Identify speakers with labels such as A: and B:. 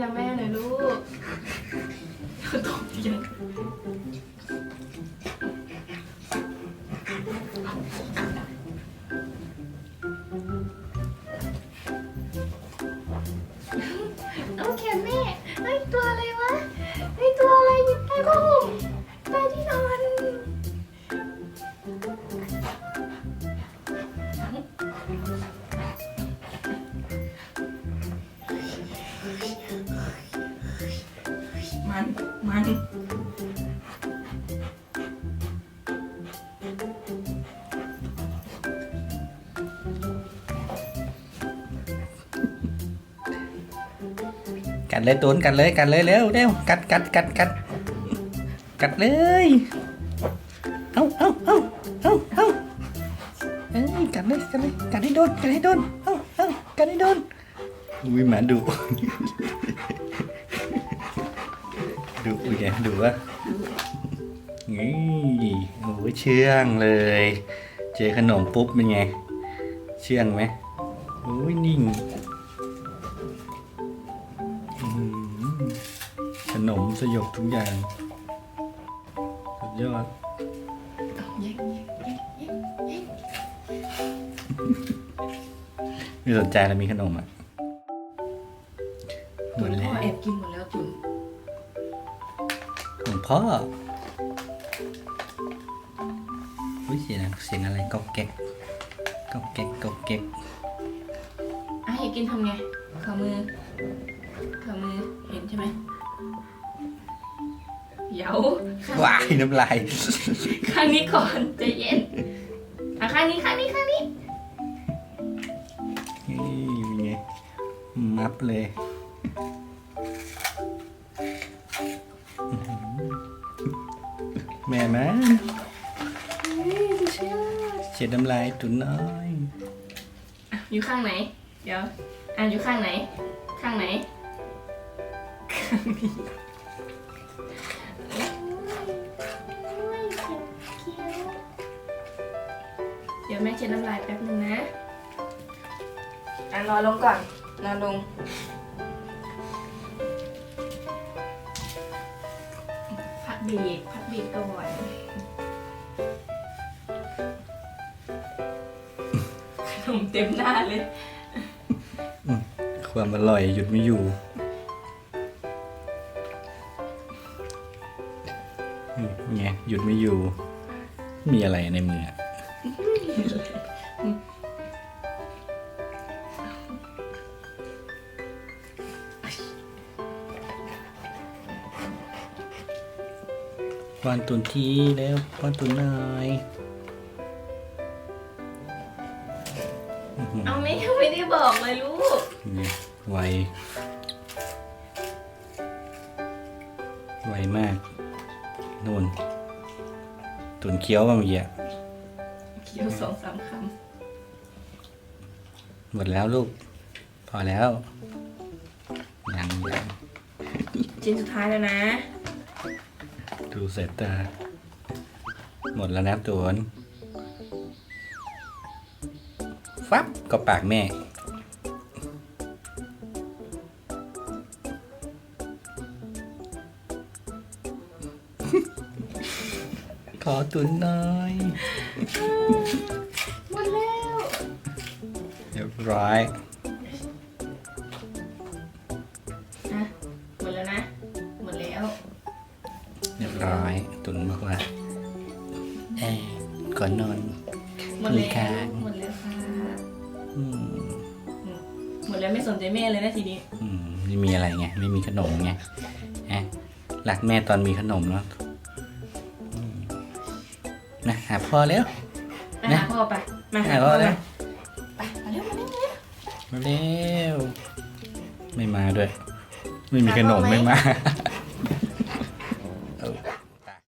A: จ้าแม่หน่อยลูกตกใจ มัน มัน
B: กัดเลยตูนกัดเลยกัดเลยเร็วเร็วกัดกัดกัดกัดกัดเลย เอาเอาเอาเอาเอาเอ้ยกัดเลยกัดเลยกัดให้โดนกัดให้โดนเอาเอากัดให้โดนอุ้ยหมาดุ ดุอุ้ยไงดุวะนี่โอ้ยเชื่องเลย เจอขนมปุ๊บเป็นไง เชื่องไหมโอ้ยนิ่งขนมสยบทุกอย่าง สุดยอดไม่สนใจแล้วมีขนมอะหมด
A: น
B: แล้
A: พ่อ
B: ว
A: แอบกินหมดแล้ว
B: พ่ออุ้ยเสียงเสียงอะไรก๊อกแก๊กก๊อกแก๊กก๊อกแก๊ก
A: อะให้กินทำไงขามือขามือเห็นใช่ไหมเดี๋ยว
B: ว้ายน้ำลาย
A: ข้างนี้ก่อนใจเย็นอะข้างนี้ข้างนี้ข้างนี้
B: นี่เป็นไงมับเลย ม่มาเช็ดน้ำลายตุนน้อย
A: อะอยู่ข้างไหน เดี๋ยวอะอยู่ข้างไหน ข้างไหน ข้างนี้เดี๋ยวแม่เช็ดน้ำลายแป๊บนึงนะอะรอลงก่อนรอลง พักเบรกพักเบรกก่อนขนมเต็มหน้าเลย
B: ความอร่อยหยุดไม่อยู่นี่ไงหยุดไม่อยู่ มีอะไรในมือ ป้อนตุนทีแล้วป้อนตุนหน่อยอื้อหือ
A: เอาไม่ไม่ได้บอกเลยลูก
B: นี่ไวไวมากนู่นตุนเคี้ยวบางอย่าง
A: เคี้ยวสองสามค
B: หมดแล้วลูก พอแล้วยังยังำ
A: ชิ้นสุดท้ายแล้วนะ
B: ดูเสร็จตาหมดแล้วนะตุนฟับก็ปากแม่ ขอตุนหน่อย
A: หมดแล้ว
B: เรียบร้อย รียบร้อยตุนบอกว่าเอ้ก่อนนอน
A: หมดแล้ว
B: มีค่ะ
A: หมดแล้วค่ะ
B: อืม
A: หมดแล้วไม่สนใจแม่เลยนะทีนี้
B: อืมไม่มีอะไรไงไม่มีขนมไงฮะรักแม่ตอนมีขนมแล้วอืมนะหาพ่อแล้ว
A: ไป
B: นะ
A: หาพ่อไปมา
B: หาพ่อแล้ว
A: ไปมาเร็วมาเร็วมาเร็ว
B: มาเร็วไม่มาด้วย ไม่มีขนม
A: หาพ่อไหม
B: ไม่มา